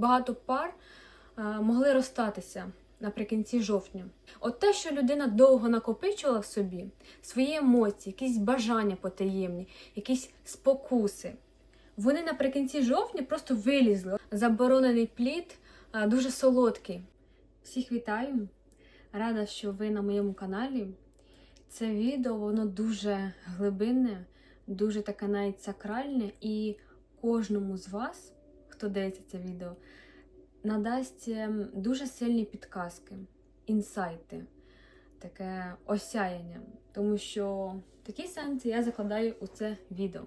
Багато пар е, могли розстатися наприкінці жовтня. От те, що людина довго накопичувала в собі свої емоції, якісь бажання потаємні, якісь спокуси. Вони наприкінці жовтня просто вилізли. Заборонений плід е, дуже солодкий. Всіх вітаю! Рада, що ви на моєму каналі. Це відео воно дуже глибинне, дуже таке навіть сакральне, і кожному з вас, хто дивиться це відео, надасть ем, дуже сильні підказки, інсайти, таке осяяння. Тому що такі сенси я закладаю у це відео.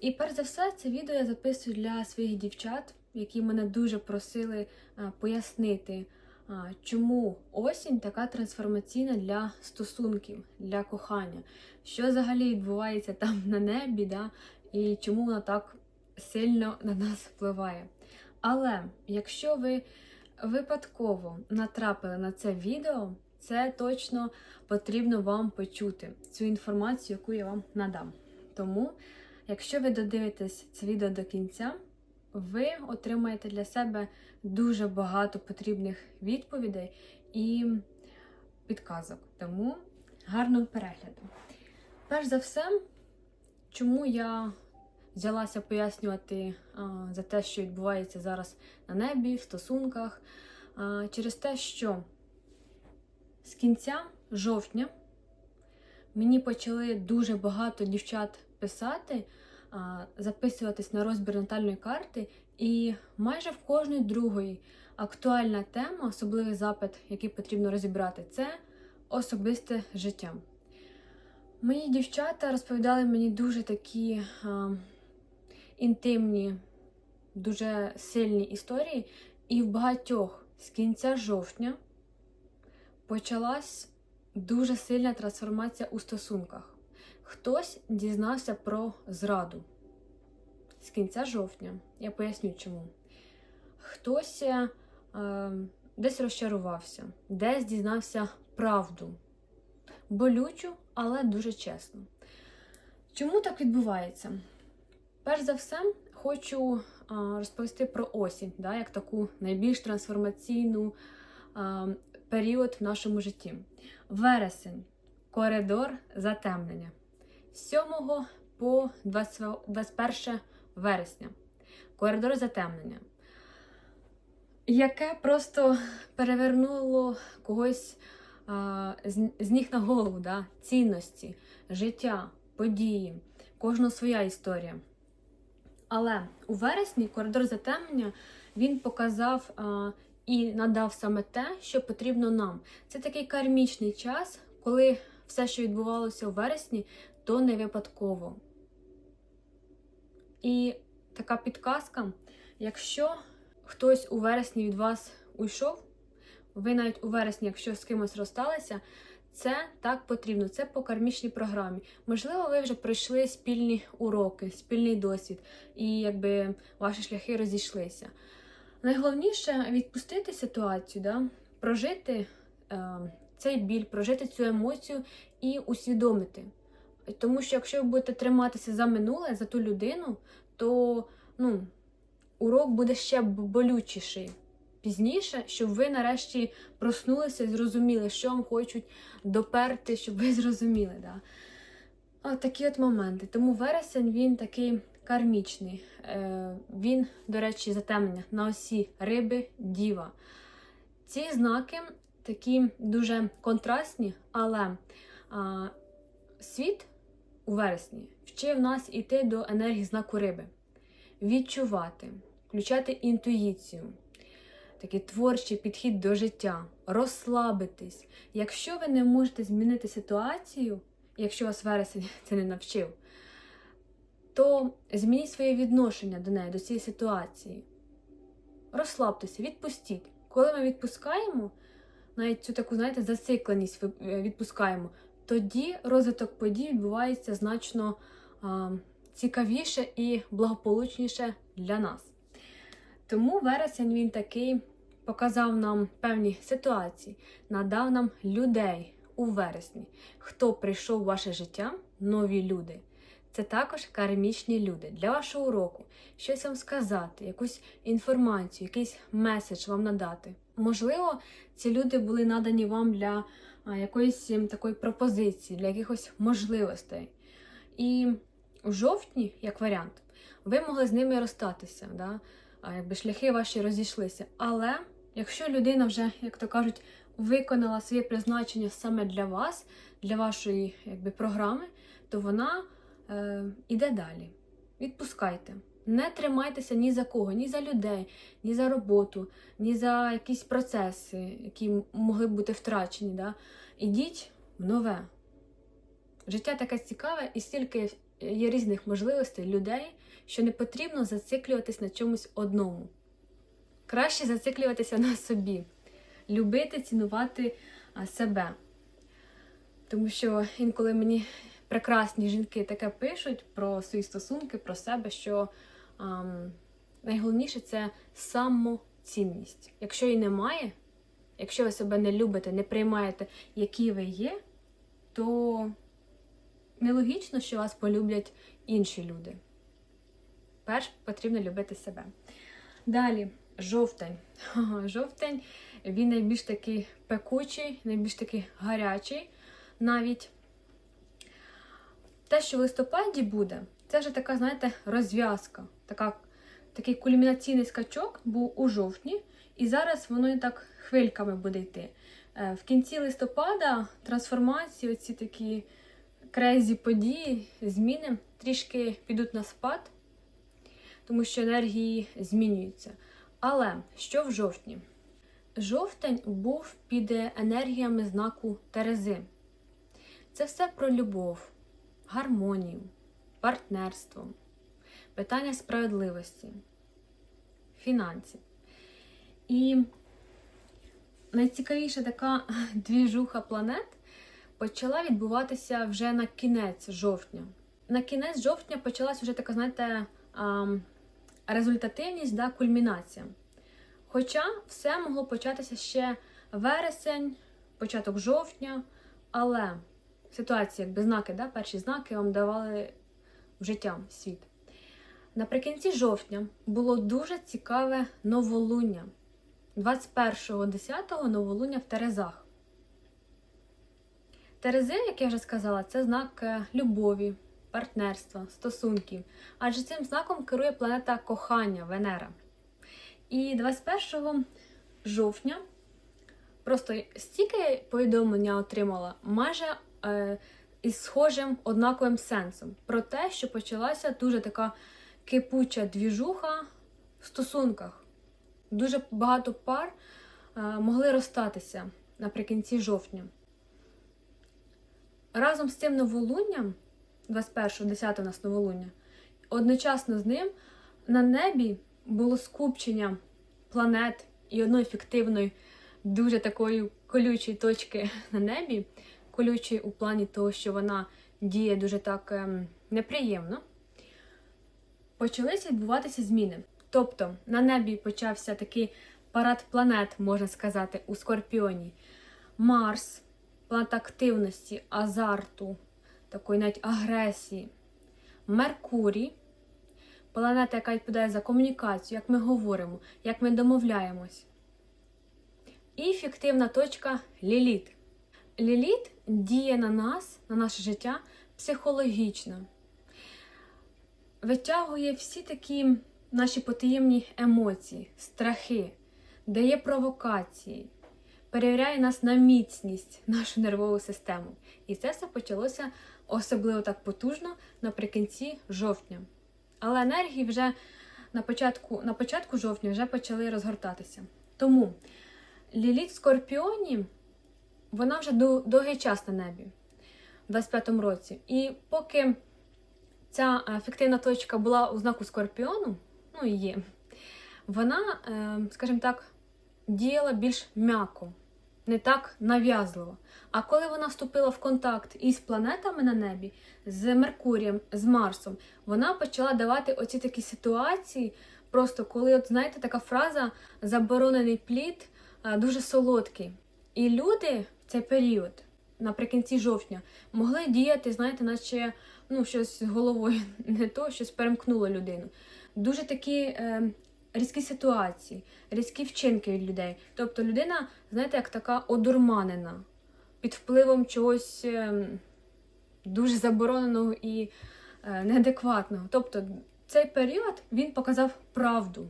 І перш за все, це відео я записую для своїх дівчат, які мене дуже просили е, пояснити, чому осінь така трансформаційна для стосунків, для кохання, що взагалі відбувається там на небі, да? і чому вона так сильно на нас впливає. Але якщо ви випадково натрапили на це відео, це точно потрібно вам почути цю інформацію, яку я вам надам. Тому, якщо ви додивитесь це відео до кінця, ви отримаєте для себе дуже багато потрібних відповідей і підказок. Тому гарного перегляду. Перш за все, чому я взялася пояснювати а, за те, що відбувається зараз на небі, в стосунках, а, через те, що з кінця жовтня мені почали дуже багато дівчат писати, а, записуватись на розбір натальної карти, і майже в кожної другої актуальна тема, особливий запит, який потрібно розібрати, це особисте життя. Мої дівчата розповідали мені дуже такі а, інтимні, дуже сильні історії, і в багатьох з кінця жовтня почалась дуже сильна трансформація у стосунках. Хтось дізнався про зраду з кінця жовтня. Я поясню чому. Хтось е, десь розчарувався, десь дізнався правду. Болючу, але дуже чесно. Чому так відбувається? Перш за все, хочу розповісти про осінь, да, як таку найбільш трансформаційну період в нашому житті. Вересень, коридор затемнення. З 7 по 21 вересня. Коридор затемнення. Яке просто перевернуло когось а, з, з ніг на голову, да? цінності, життя, події, кожного своя історія. Але у вересні коридор затемнення він показав а, і надав саме те, що потрібно нам. Це такий кармічний час, коли все, що відбувалося у вересні, то не випадково. І така підказка: якщо хтось у вересні від вас уйшов, ви навіть у вересні, якщо з кимось розсталися, це так потрібно, це по кармічній програмі. Можливо, ви вже пройшли спільні уроки, спільний досвід, і якби ваші шляхи розійшлися. Найголовніше відпустити ситуацію, да? прожити е, цей біль, прожити цю емоцію і усвідомити. Тому що якщо ви будете триматися за минуле, за ту людину, то ну, урок буде ще болючіший пізніше, щоб ви нарешті проснулися і зрозуміли, що вам хочуть доперти, щоб ви зрозуміли. Да? От такі от моменти. Тому вересень він такий кармічний. Е, Він, до речі, затемнення на осі риби, діва. Ці знаки такі дуже контрастні, але а, світ у вересні вчив нас іти до енергії знаку риби, відчувати, включати інтуїцію, такий творчий підхід до життя, розслабитись. Якщо ви не можете змінити ситуацію, якщо вас вересень це не навчив, то змініть своє відношення до неї, до цієї ситуації. Розслабтеся, відпустіть. Коли ми відпускаємо, навіть цю таку, знаєте, зацикленість відпускаємо, тоді розвиток подій відбувається значно а, цікавіше і благополучніше для нас. Тому вересень він такий показав нам певні ситуації, надав нам людей у вересні. Хто прийшов в ваше життя, нові люди. це також кармічні люди для вашого уроку, щось вам сказати, якусь інформацію, якийсь меседж вам надати. Можливо, ці люди були надані вам для якоїсь ем, такої пропозиції, для якихось можливостей. І у жовтні, як варіант, ви могли з ними розстатися, да? якби шляхи ваші розійшлися. Але якщо людина вже, як то кажуть, виконала своє призначення саме для вас, для вашої якби, програми, то вона е, іде далі. Відпускайте. Не тримайтеся ні за кого, ні за людей, ні за роботу, ні за якісь процеси, які могли б бути втрачені. Да? Ідіть в нове. Життя таке цікаве і стільки є різних можливостей людей, що не потрібно зациклюватись на чомусь одному. Краще зациклюватися на собі, любити, цінувати себе. Тому що інколи мені прекрасні жінки таке пишуть про свої стосунки, про себе, що ам, найголовніше це самоцінність. Якщо її немає, якщо ви себе не любите, не приймаєте, які ви є, то нелогічно, що вас полюблять інші люди. Перш потрібно любити себе. Далі, жовтень. Жовтень він найбільш такий пекучий, найбільш такий гарячий навіть. Те, що в листопаді буде, це вже така, знаєте, розв'язка. Така, такий кульмінаційний скачок був у жовтні, і зараз воно і так хвильками буде йти. Е, В кінці листопада трансформації, оці такі крезі події, зміни трішки підуть на спад, тому що енергії змінюються. Але що в жовтні? Жовтень був під енергіями знаку Терези. Це все про любов, гармонію, партнерство, питання справедливості, фінансів. І найцікавіша така двіжуха планет почала відбуватися вже на кінець жовтня. На кінець жовтня почалась вже така, знаєте, результативність, да, кульмінація. Хоча все могло початися ще вересень, початок жовтня, але ситуація, якби знаки, да, перші знаки вам давали в життя світ. Наприкінці жовтня було дуже цікаве новолуння. 21.10 новолуння в Терезах. Терези, як я вже сказала, це знак е, любові, партнерства, стосунків. Адже цим знаком керує планета кохання Венера. І 21 жовтня просто стільки повідомлення отримала майже е, із схожим однаковим сенсом про те, що почалася дуже така кипуча двіжуха в стосунках. Дуже багато пар е, могли розстатися наприкінці жовтня. Разом з цим новолунням, 21 10 у нас новолуння, одночасно з ним на небі було скупчення планет і одної фіктивної, дуже такої колючої точки на небі, колючої у плані того, що вона діє дуже так ем, неприємно, почалися відбуватися зміни. Тобто на небі почався такий парад планет, можна сказати, у Скорпіоні. Марс, планета активності, азарту, такої навіть агресії. Меркурій, планета, яка відповідає за комунікацію, як ми говоримо, як ми домовляємось. І фіктивна точка Ліліт. Ліліт діє на нас, на наше життя психологічно. Витягує всі такі наші потаємні емоції, страхи, дає провокації, перевіряє нас на міцність, нашу нервову систему. І це все почалося особливо так потужно наприкінці жовтня. Але енергії вже на початку, на початку жовтня вже почали розгортатися. Тому Ліліт в Скорпіоні, вона вже довгий час на небі, в 25-му році. І поки ця фіктивна точка була у знаку Скорпіону, ну і є, вона, скажімо так, діяла більш м'яко, не так нав'язливо. А коли вона вступила в контакт із планетами на небі, з Меркурієм, з Марсом, вона почала давати оці такі ситуації, просто коли, от знаєте, така фраза заборонений плід дуже солодкий. І люди в цей період, наприкінці жовтня, могли діяти, знаєте, наче ну, щось з головою не то, щось перемкнуло людину. Дуже такі е, різкі ситуації, різкі вчинки від людей. Тобто людина, знаєте, як така одурманена під впливом чогось е, дуже забороненого і е, неадекватного. Тобто, цей період він показав правду.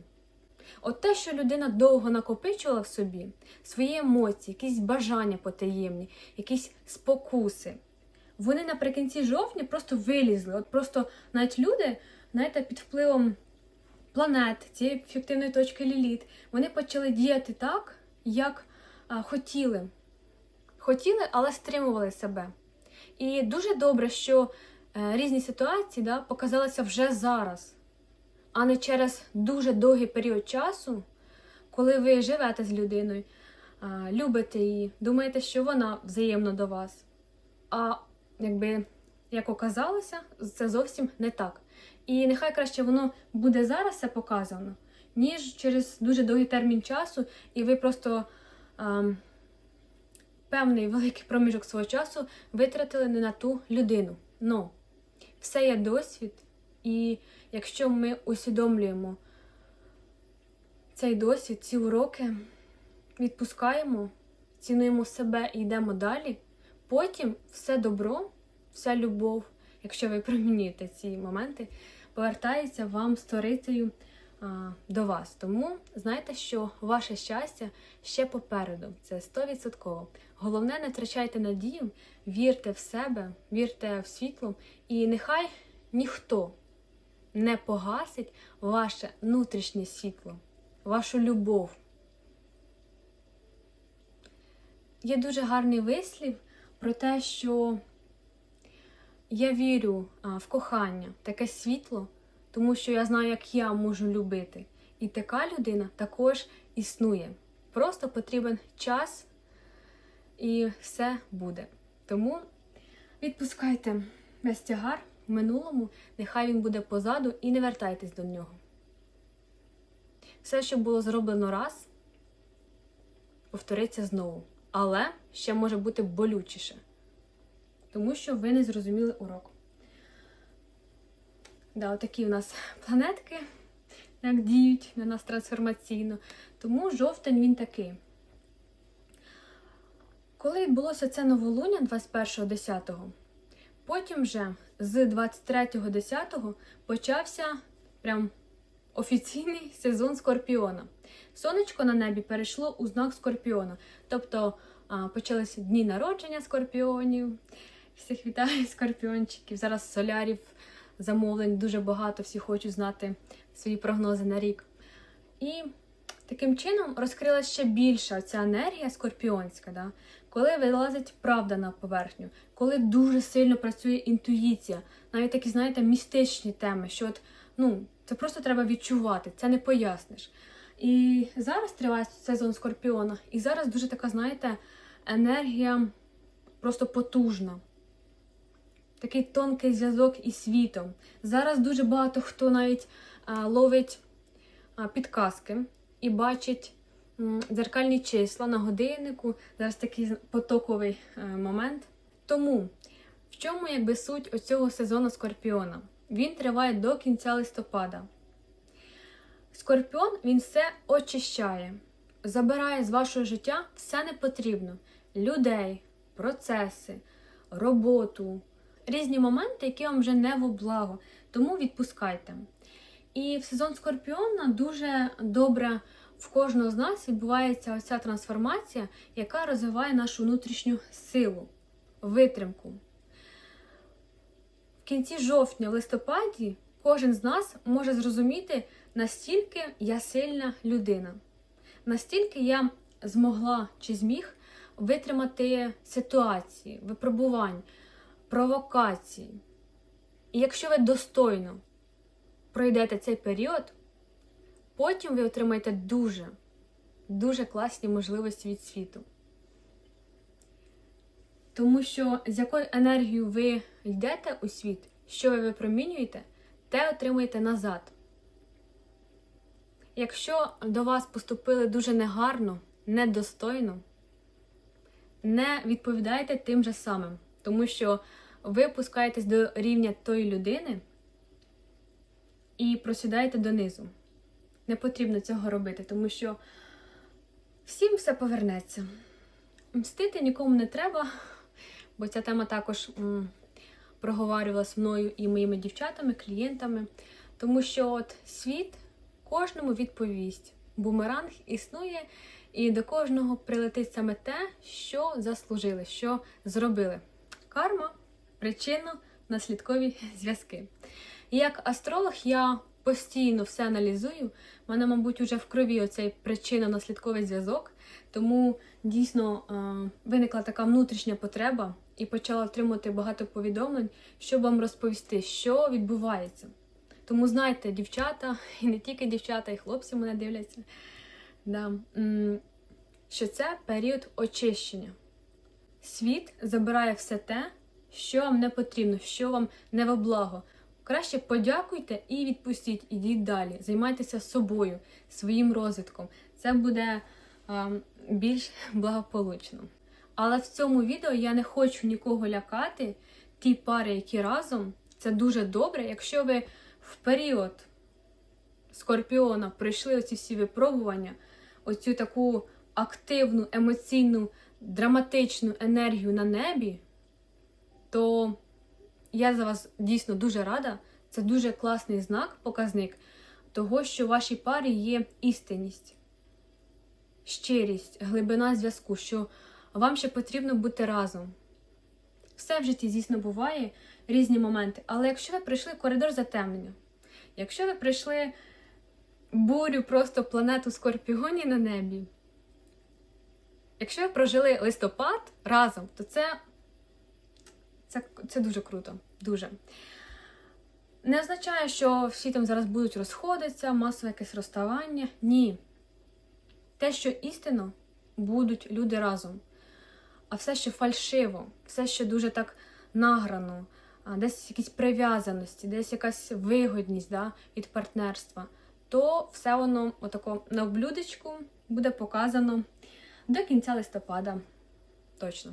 От те, що людина довго накопичувала в собі, свої емоції, якісь бажання потаємні, якісь спокуси, вони наприкінці жовтня просто вилізли. От просто навіть люди, знаєте, під впливом планет, цієї фіктивної точки Ліліт, вони почали діяти так, як хотіли. Хотіли, але стримували себе. І дуже добре, що е, різні ситуації да, показалися вже зараз, а не через дуже довгий період часу, коли ви живете з людиною, любите її, думаєте, що вона взаємно до вас. А якби як оказалося, це зовсім не так. І нехай краще воно буде зараз все показано, ніж через дуже довгий термін часу, і ви просто ем, певний великий проміжок свого часу витратили не на ту людину. Ну, все є досвід, і якщо ми усвідомлюємо цей досвід, ці уроки, відпускаємо, цінуємо себе і йдемо далі, потім все добро, вся любов, якщо ви примінюєте ці моменти, повертається вам сторицею до вас. Тому знайте, що ваше щастя ще попереду. Це 100%. Головне, не втрачайте надію, вірте в себе, вірте в світло, і нехай ніхто не погасить ваше внутрішнє світло, вашу любов. Є дуже гарний вислів про те, що я вірю в кохання, таке світло, тому що я знаю, як я можу любити. І така людина також існує. Просто потрібен час і все буде. Тому відпускайте весь тягар в минулому, нехай він буде позаду, і не вертайтесь до нього. Все, що було зроблено раз, повториться знову. Але ще може бути болючіше, тому що ви не зрозуміли урок. Да, отакі у нас планетки, як діють на нас трансформаційно. Тому жовтень він такий. Коли відбулося це новолуння 21.10, потім вже з 23.10 почався прям офіційний сезон Скорпіона. Сонечко на небі перейшло у знак Скорпіона. Тобто почалися дні народження скорпіонів. Всіх вітаю скорпіончиків. Зараз солярів замовлень дуже багато, всі хочуть знати свої прогнози на рік. І таким чином розкрилася ще більша ця енергія скорпіонська, да? коли вилазить правда на поверхню, коли дуже сильно працює інтуїція, навіть такі, знаєте, містичні теми, що от, ну, це просто треба відчувати, це не поясниш. І зараз триває сезон Скорпіона, і зараз дуже така, знаєте, енергія просто потужна. Такий тонкий зв'язок із світом. Зараз дуже багато хто навіть а, ловить а, підказки і бачить м, дзеркальні числа на годиннику. Зараз такий потоковий а, момент. Тому в чому якби суть оцього сезону Скорпіона? Він триває до кінця листопада. Скорпіон він все очищає, забирає з вашого життя все непотрібно: людей, процеси, роботу, різні моменти, які вам вже не в благо. Тому відпускайте. І в сезон Скорпіона дуже добре в кожного з нас відбувається оця трансформація, яка розвиває нашу внутрішню силу, витримку. В кінці жовтня, в листопаді, кожен з нас може зрозуміти, настільки я сильна людина, настільки я змогла чи зміг витримати ситуації, випробувань, провокацій. І якщо ви достойно пройдете цей період, потім ви отримаєте дуже, дуже класні можливості від світу. Тому що з якою енергією ви йдете у світ, що ви випромінюєте, те отримуєте назад. Якщо до вас поступили дуже негарно, недостойно, не відповідайте тим же самим, тому що ви опускаєтесь до рівня тої людини і просідаєте донизу. Не потрібно цього робити, тому що всім все повернеться. Мстити нікому не треба, бо ця тема також м, проговорювалась мною і моїми дівчатами, клієнтами. Тому що от світ кожному відповість. Бумеранг існує, і до кожного прилетить саме те, що заслужили, що зробили. Карма, причинно-наслідкові зв'язки. Як астролог я постійно все аналізую. У мене, мабуть, уже в крові оцей причинно-наслідковий зв'язок, тому дійсно е, виникла така внутрішня потреба і почала отримувати багато повідомлень, щоб вам розповісти, що відбувається. Тому знайте, дівчата, і не тільки дівчата, і хлопці мене дивляться, да, що це період очищення. Світ забирає все те, що вам не потрібно, що вам не во благо. Краще подякуйте і відпустіть, ідіть далі. Займайтеся собою, своїм розвитком. Це буде а, більш благополучно. Але в цьому відео я не хочу нікого лякати. Ті пари, які разом, це дуже добре. Якщо ви в період скорпіона пройшли оці всі випробування, оцю таку активну, емоційну, драматичну енергію на небі, то я за вас дійсно дуже рада. Це дуже класний знак, показник того, що в вашій парі є істинність, щирість, глибина зв'язку, що вам ще потрібно бути разом. Все в житті, звісно, буває різні моменти. Але якщо ви прийшли коридор затемнення, якщо ви прийшли бурю просто планету Скорпіоні на небі, якщо ви прожили листопад разом, то це, це, це дуже круто. Дуже. Не означає, що всі там зараз будуть розходитися, масове якесь розставання. Ні. Те, що істинно будуть люди разом. А все, що фальшиво, все, що дуже так награно, десь якісь прив'язаності, десь якась вигодність да, від партнерства, то все воно отако на блюдечку буде показано до кінця листопада. Точно.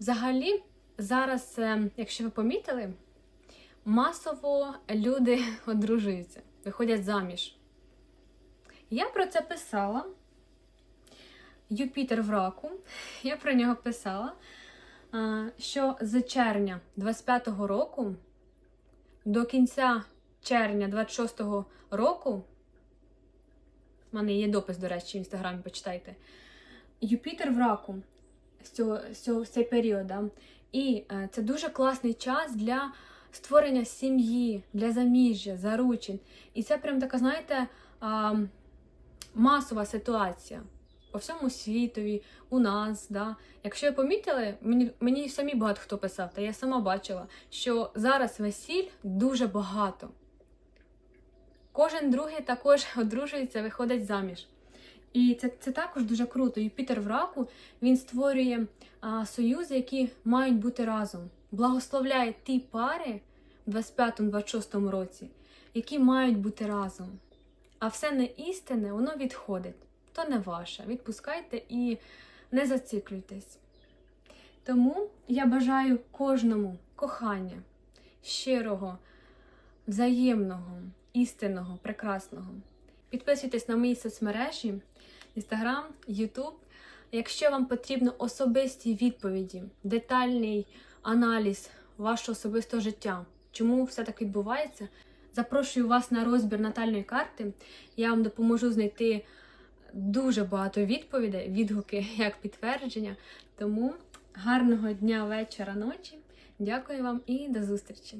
Взагалі, зараз, е, якщо ви помітили, масово люди одружуються, виходять заміж. Я про це писала. Юпітер в раку. Я про нього писала, що з червня 25-го року до кінця червня 26-го року, в мене є допис, до речі, в інстаграмі, почитайте. Юпітер в раку з цього, з цього, з цей період. І е, це дуже класний час для створення сім'ї, для заміжжя, заручин. І це прям така, знаєте, масова ситуація по всьому світові, у нас. Да? Якщо ви помітили, мені, мені самі багато хто писав, та я сама бачила, що зараз весіль дуже багато. Кожен другий також одружується, виходить заміж. І це, це також дуже круто. Юпітер в раку він створює а, союзи, які мають бути разом. Благословляє ті пари в 25-26 році, які мають бути разом. А все не істинне, воно відходить. То не ваше. Відпускайте і не зациклюйтесь. Тому я бажаю кожному кохання, щирого, взаємного, істинного, прекрасного. Підписуйтесь на мої соцмережі, Instagram, YouTube. Якщо вам потрібно особисті відповіді, детальний аналіз вашого особистого життя, чому все так відбувається, запрошую вас на розбір натальної карти. Я вам допоможу знайти дуже багато відповідей, відгуки як підтвердження. Тому гарного дня, вечора, ночі. Дякую вам і до зустрічі!